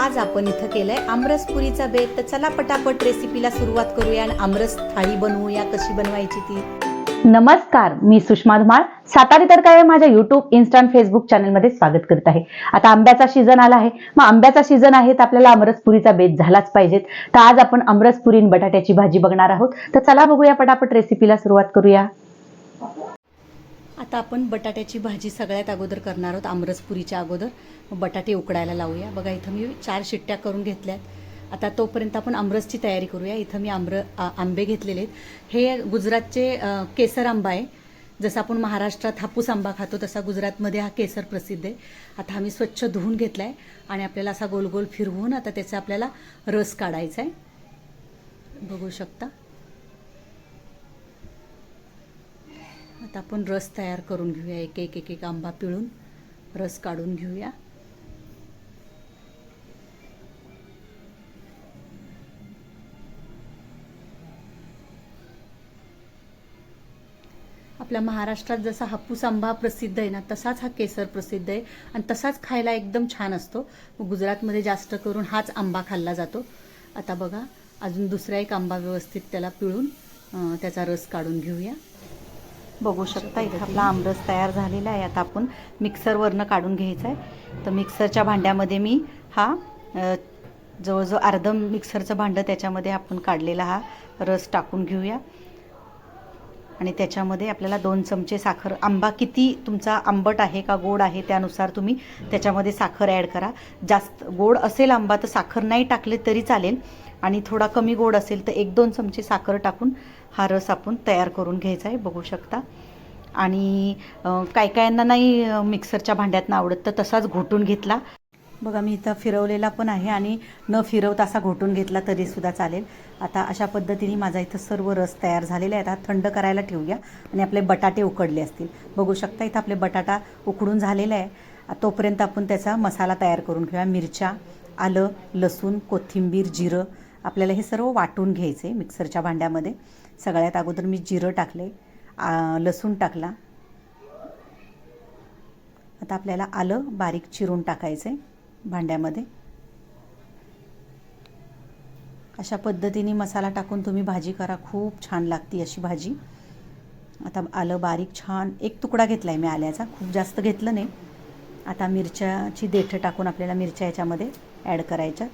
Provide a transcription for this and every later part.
आज आपण इथं केलंय आमरसपुरीचा बेत. तर चला पटापट रेसिपीला सुरुवात करूया आणि आमरस थाळी बनवूया कशी बनवायची ती. नमस्कार मी सुषमा धुमाळ. सातारी तर काय माझ्या युट्यूब इन्स्टा फेसबुक चॅनलमध्ये स्वागत करत आहे. आता आंब्याचा सीझन आला आहे. मग आंब्याचा सीझन आहे तर आपल्याला अमरसपुरीचा बेत झालाच पाहिजेत. तर आज आपण अमरसपुरी आणि बटाट्याची भाजी बघणार आहोत. तर चला बघूया पटापट रेसिपीला सुरुवात करूया. आता आपण बटाट्याची भाजी सगळ्यात अगोदर करणार आहोत आमरसपुरीच्या अगोदर. बटाटे उकडायला लावूया. बघा इथं मी चार शिट्ट्या करून घेतल्यात. आता तोपर्यंत आपण आमरसची तयारी करूया. इथं मी आम्र आंबे घेतलेले आहेत. हे गुजरातचे केसर आंबा आहे. जसं आपण महाराष्ट्रात हापूस आंबा खातो तसा गुजरातमध्ये हा केसर प्रसिद्ध आहे. आता हा मी स्वच्छ धुवून घेतला आहे आणि आपल्याला असा गोल गोल फिरवून आता त्याचा आपल्याला रस काढायचा आहे. बघू शकता. आता आपण रस तयार करून घेऊया. एक एक एक एक आंबा पिळून रस काढून घेऊया. आपल्या महाराष्ट्रात जसा हापूस आंबा प्रसिद्ध आहे ना तसाच हा केसर प्रसिद्ध आहे आणि तसाच खायला एकदम छान असतो. गुजरातमध्ये जास्त करून हाच आंबा खाल्ला जातो. आता बघा अजून दुसरा एक आंबा व्यवस्थित त्याला पिळून त्याचा रस काढून घेऊया. बघू शकता इथं आपला आमरस तयार झालेला आहे. आता आपण मिक्सरवरनं काढून घ्यायचा आहे तर मिक्सरच्या भांड्यामध्ये मी हा जवळजवळ अर्धं मिक्सरचं भांडं त्याच्यामध्ये आपण काढलेला हा रस टाकून घेऊया. आणि त्याच्यामध्ये आपल्याला दोन चमचे साखर आंबा किती तुमचा आंबट आहे का गोड आहे त्यानुसार तुम्ही त्याच्यामध्ये साखर ॲड करा. जास्त गोड असेल आंबा तर साखर नाही टाकले तरी चालेल. आणि थोडा कमी गोड असेल तर एक दोन चमचे साखर टाकून हा रस आपण तयार करून घ्यायचा आहे बघू शकता. आणि काय कायांना नाही मिक्सरच्या भांड्यातनं आवडत तर तसाच घोटून घेतला. बघा मी इथं फिरवलेला पण आहे आणि न फिरवता असा घोटून घेतला तरीसुद्धा चालेल. आता अशा पद्धतीने माझा इथं सर्व रस तयार झालेला आहे. आता थंड करायला ठेवूया आणि आपले बटाटे उकडले असतील. बघू शकता इथं आपले बटाटा उकडून झालेला आहे. तोपर्यंत आपण त्याचा मसाला तयार करून घेऊया. मिरच्या आलं लसूण कोथिंबीर जिरं. आपल्याला हे सर्व वाटून घ्यायचं आहे मिक्सरच्या भांड्यामध्ये. सगळ्यात अगोदर मी जिरं टाकले आ, लसूण टाकला. आता आपल्याला आलं बारीक चिरून टाकायचं आहे भांड्यामध्ये. अशा पद्धतीने मसाला टाकून तुम्ही भाजी करा. खूप छान लागती अशी भाजी. आता आलं बारीक छान. एक तुकडा घेतला आहे मी आल्याचा. खूप जास्त घेतलं नाही. आता मिरच्याची देठं टाकून आपल्याला मिरच्या याच्यामध्ये ॲड करायच्या.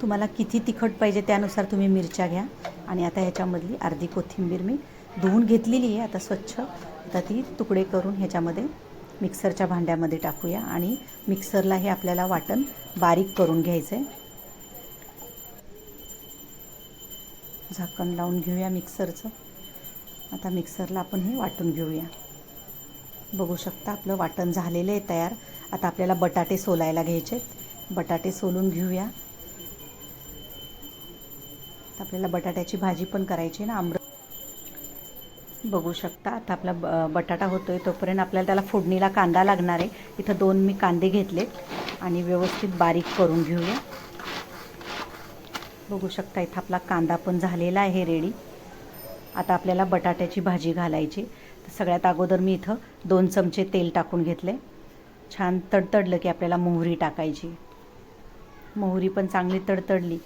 तुम्हाला किती तिखट पाहिजे त्यानुसार तुम्ही मिरच्या घ्या. आणि आता ह्याच्यामधली अर्धी कोथिंबीर मी धुवून घेतलेली आहे. आता स्वच्छ. आता ती तुकडे करून ह्याच्यामध्ये मिक्सरच्या भांड्यामध्ये टाकूया आणि मिक्सरला हे आपल्याला वाटण बारीक करून घ्यायचं आहे झाकण लावून घेऊया मिक्सरचं. आता मिक्सरला आपण हे वाटून घेऊया. बघू शकता आपलं वाटण झालेलं आहे तयार. आता आपल्याला बटाटे सोलायला घ्यायचे आहेत. बटाटे सोलून घेऊया. आपल्याला बटाट्याची भाजी पण करायची आहे ना आमर बघू शकता. आता आपला ब बटाटा होतोय तोपर्यंत आपल्याला त्याला फोडणीला कांदा लागणार आहे. इथं दोन मी कांदे घेतलेत आणि व्यवस्थित बारीक करून घेऊया. बघू शकता इथं आपला कांदा पण झालेला आहे रेडी आता आपल्याला बटाट्याची भाजी घालायची तर सगळ्यात अगोदर मी इथं दोन चमचे तेल टाकून घेतले छान तडतडलं की आपल्याला मोहरी टाकायची. मोहरी पण चांगली तडतडली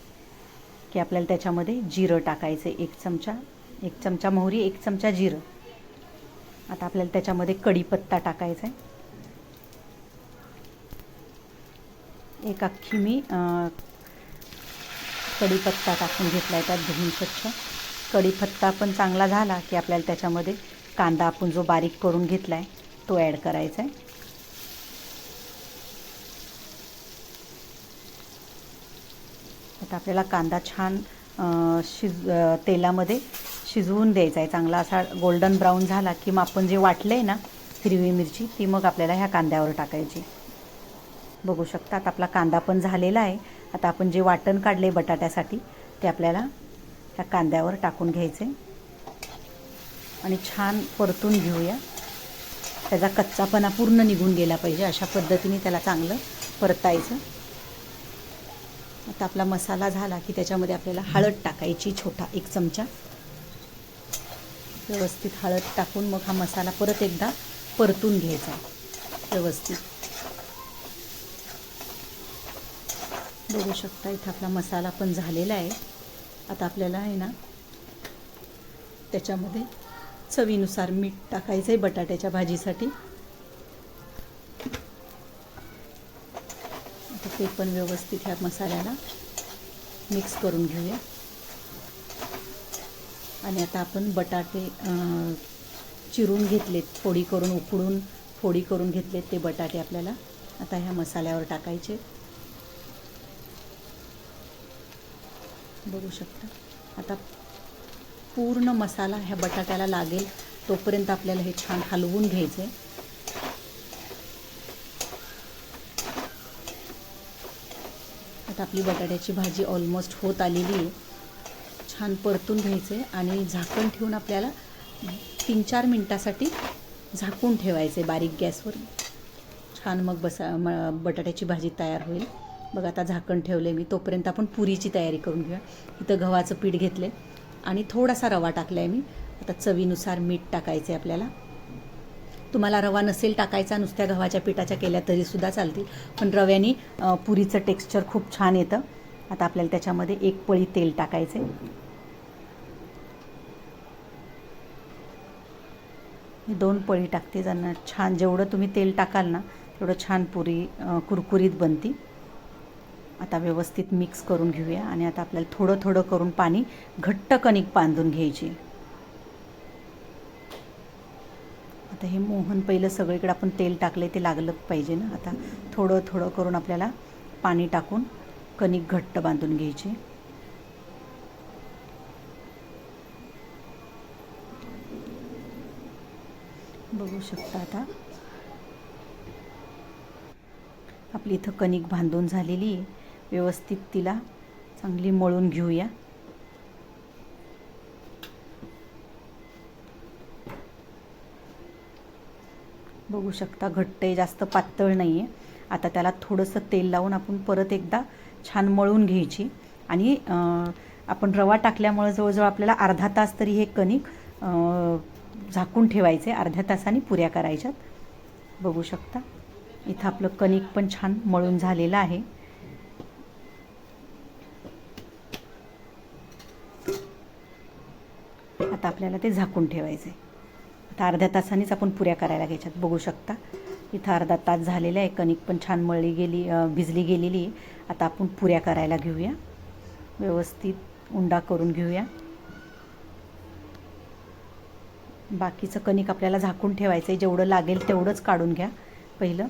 की आपल्याला त्याच्यामध्ये जिरं टाकायचं एक चमचा. एक चमचा मोहरी एक चमचा जिरं. आता आपल्याला त्याच्यामध्ये कढीपत्ता टाकायचा आहे एक अख्खी मी कढीपत्ता टाकून घेतला आहे त्यात धुवून स्वच्छ. कढीपत्ता पण चांगला झाला की आपल्याला त्याच्यामध्ये कांदा आपण जो बारीक करून घेतला आहे तो ॲड करायचा आहे आता आपल्याला कांदा छान शिज तेलामध्ये शिजवून द्यायचा आहे. चांगला असा गोल्डन ब्राऊन झाला की मग आपण जे वाटलं आहे ना हिरवी मिरची ती मग आपल्याला ह्या कांद्यावर टाकायची. बघू शकता आता आपला कांदा पण झालेला आहे. आता आपण जे वाटण काढले बटाट्यासाठी ते आपल्याला ह्या कांद्यावर टाकून घ्यायचे आणि छान परतून घेऊया. त्याचा कच्चापणा पूर्ण निघून गेला पाहिजे. अशा पद्धतीने त्याला चांगलं परतायचं. आता आपला मसाला झाला की त्याच्यामध्ये आपल्याला हळद टाकायची छोटा एक चमचा. व्यवस्थित हळद टाकून मग हा मसाला परत एकदा परतून घ्यायचा. व्यवस्थित. बघू शकता इथं आपला मसाला पण झालेला आहे. आता आपल्याला आहे ना त्याच्यामध्ये चवीनुसार मीठ टाकायचं आहे बटाट्याच्या भाजीसाठी. आता ते पण व्यवस्थित ह्या मसाल्याला मिक्स करून घेऊया. आणि आता आपण बटाटे चिरून घेतलेत. फोडी करून उकडून फोडी करून घेतलेत ते बटाटे आपल्याला. आता ह्या मसाल्यावर टाकायचे. बघू शकता. आता पूर्ण मसाला ह्या बटाट्याला लागेल. तोपर्यंत आपल्याला हे छान हलवून घ्यायचं. आहे आता आपली बटाट्याची भाजी ऑलमोस्ट होत आलेली आहे. छान परतून घ्यायचं आहे आणि झाकण ठेवून आपल्याला तीन चार मिनटासाठी झाकून ठेवायचे बारीक गॅसवर. छान मग बसा म बटाट्याची भाजी तयार होईल. बघ आता झाकण ठेवले मी तोपर्यंत आपण पुरीची तयारी करून घेऊया. इथं गव्हाचं पीठ घेतले आणि थोडासा रवा टाकला आहे मी. आता चवीनुसार मीठ टाकायचं आहे आपल्याला. तुम्हाला रवा नसेल टाकायचा नुसत्या गव्हाच्या पिठाच्या केल्या तरीसुद्धा चालतील. पण रव्याने पुरीचं टेक्स्चर खूप छान येतं. आता आपल्याला त्याच्यामध्ये एक पळी तेल टाकायचे मी दोन पळी टाकते. ज्यांना छान जेवढं तुम्ही तेल टाकाल ना तेवढं छान पुरी कुरकुरीत बनती. आता व्यवस्थित मिक्स करून घेऊया आणि आता आपल्याला थोडं थोडं करून पाणी घट्ट कणिक बांधून घ्यायची. आता हे मोहन पहिलं सगळीकडे आपण तेल टाकले ते लागलं पाहिजे ना. आता थोडं थोडं करून आपल्याला पाणी टाकून कणिक घट्ट बांधून घ्यायची. बघू शकता आता. आपली इथं कणिक बांधून झालेली आहे. व्यवस्थित तिला चांगली मळून घेऊया. बघू शकता घट्ट आहे जास्त पातळ नाही आहे आता त्याला थोडंसं तेल लावून आपण परत एकदा छान मळून घ्यायची. आणि आपण रवा टाकल्यामुळे जवळजवळ आपल्याला अर्धा तास तरी हे कणिक झाकून ठेवायचे अर्ध्या तासाने पुऱ्या करायच्यात. बघू शकता. इथं आपलं कणिक पण छान मळून झालेलं आहे. आता आपल्याला ते झाकून ठेवायचे आता अर्ध्या तासानेच आपण पुऱ्या करायला घ्यायच्यात. बघू शकता. इथं अर्धा तास झालेला आहे. कणिक पण छान मळली गेली भिजली गेलेली आहे. आता आपण पुऱ्या करायला घेऊया. व्यवस्थित उंडा करून घेऊया. बाकीचं कणिक आपल्याला झाकून ठेवायचं आहे जेवढं लागेल तेवढंच काढून घ्या. पहिलं.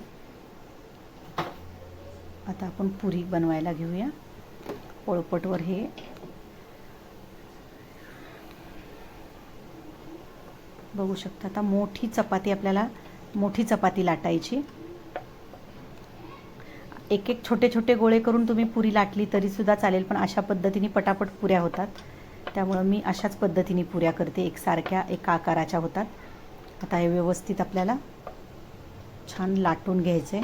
आता आपण पुरी बनवायला घेऊया. पोळपटवर हे. बघू शकता आता मोठी चपाती आपल्याला मोठी चपाती लाटायची. एक एक छोटे छोटे गोळे करून तुम्ही पुरी लाटली तरीसुद्धा चालेल पण अशा पद्धतीने पटापट पुऱ्या होतात. त्यामुळं मी अशाच पद्धतीने पुऱ्या करते. एकसारख्या एका आकाराच्या होतात. आता हे व्यवस्थित आपल्याला छान लाटून घ्यायचे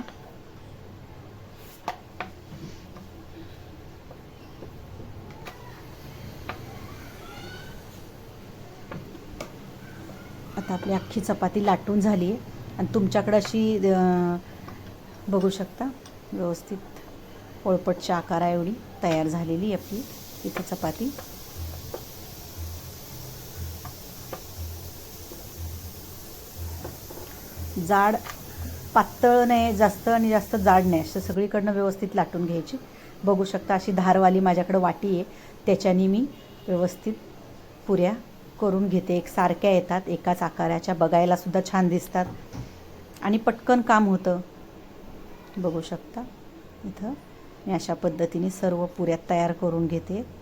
आता आपली अख्खी चपाती लाटून झाली आहे. आणि तुमच्याकडं अशी बघू शकता व्यवस्थित पोळपटच्या आकारा एवढी तयार झालेली आहे आपली इथे चपाती. जाड पातळ नाही जास्त आणि जास्त जाड नाही असं सगळीकडनं व्यवस्थित लाटून घ्यायची. बघू शकता अशी धारवाली माझ्याकडं वाटी आहे. त्याच्याने मी व्यवस्थित पुऱ्या करून घेते. एक सारख्या येतात एकाच आकाराच्या. बघायलासुद्धा छान दिसतात. आणि पटकन काम होतं. बघू शकता. इथं मी अशा पद्धतीने सर्व पुऱ्या तयार करून घेते.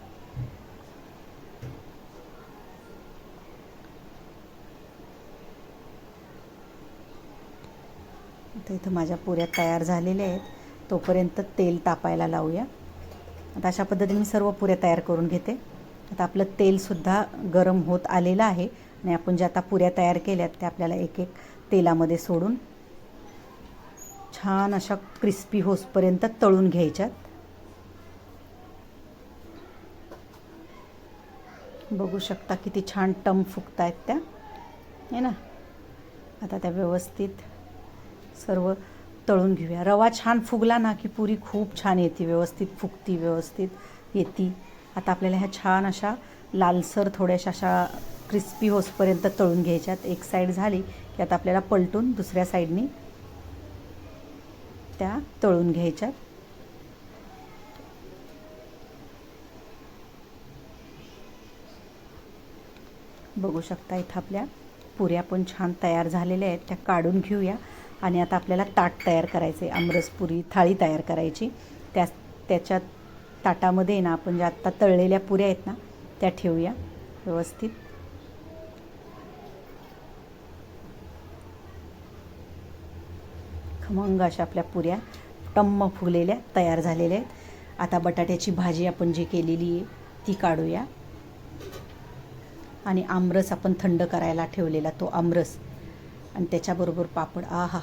तर इथं माझ्या पुऱ्या तयार झालेल्या आहेत. तोपर्यंत तेल तापायला लावूया. आता अशा पद्धतीने मी सर्व पुऱ्या तयार करून घेते. आता आपलं तेलसुद्धा गरम होत आलेलं आहे आणि आपण ज्या आता पुऱ्या तयार केल्यात त्या आपल्याला एक एक तेलामध्ये सोडून छान अशा क्रिस्पी होसपर्यंत तळून घ्यायच्यात. बघू शकता किती छान टम फुगतायत त्या. आहे ना? आता त्या व्यवस्थित सर्व तळून घेऊया. रवा छान फुगला ना की पुरी खूप छान येते व्यवस्थित फुगती व्यवस्थित येते. आता आपल्याला ह्या छान अशा लालसर थोड्याशा अशा क्रिस्पी होसपर्यंत तळून घ्यायच्यात. एक साईड झाली की आता आपल्याला पलटून दुसऱ्या साईडनी त्या तळून घ्यायच्यात. बघू शकता इथं आपल्या पुऱ्या पण छान तयार झालेल्या आहेत. त्या काढून घेऊया. आणि आता आपल्याला ताट तयार करायचे आमरसपुरी थाळी तयार करायची. त्या त्याच्या ताटामध्ये ना आपण ज्या आत्ता तळलेल्या पुऱ्या आहेत ना त्या ठेवूया व्यवस्थित. खमंग अशा आपल्या पुऱ्या टम्म फुगलेल्या तयार झालेल्या आहेत. आता बटाट्याची भाजी आपण जी केलेली आहे ती काढूया. आणि आमरस आपण थंड करायला ठेवलेला तो आमरस. आणि त्याच्याबरोबर पापड आहा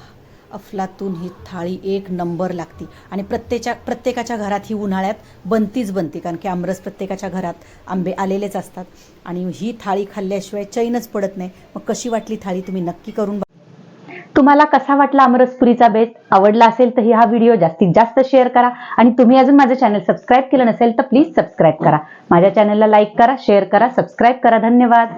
अफलातून ही थाळी एक नंबर लागती. आणि प्रत्येच्या प्रत्येकाच्या घरात ही उन्हाळ्यात बनतीच बनती कारण की आमरस प्रत्येकाच्या घरात आंबे आलेलेच असतात. आणि ही थाळी खाल्ल्याशिवाय चैनच पडत नाही. मग कशी वाटली थाळी? तुम्ही नक्की करून बघा. तुम्हाला कसा वाटला अमरसपुरीचा बेत? आवडला असेल तर ही हा व्हिडिओ जास्तीत जास्त शेअर करा. आणि तुम्ही अजून माझं चॅनल सबस्क्राईब केलं नसेल तर प्लीज सबस्क्राईब करा. माझ्या चॅनलला लाईक करा शेअर करा सबस्क्राईब करा. धन्यवाद.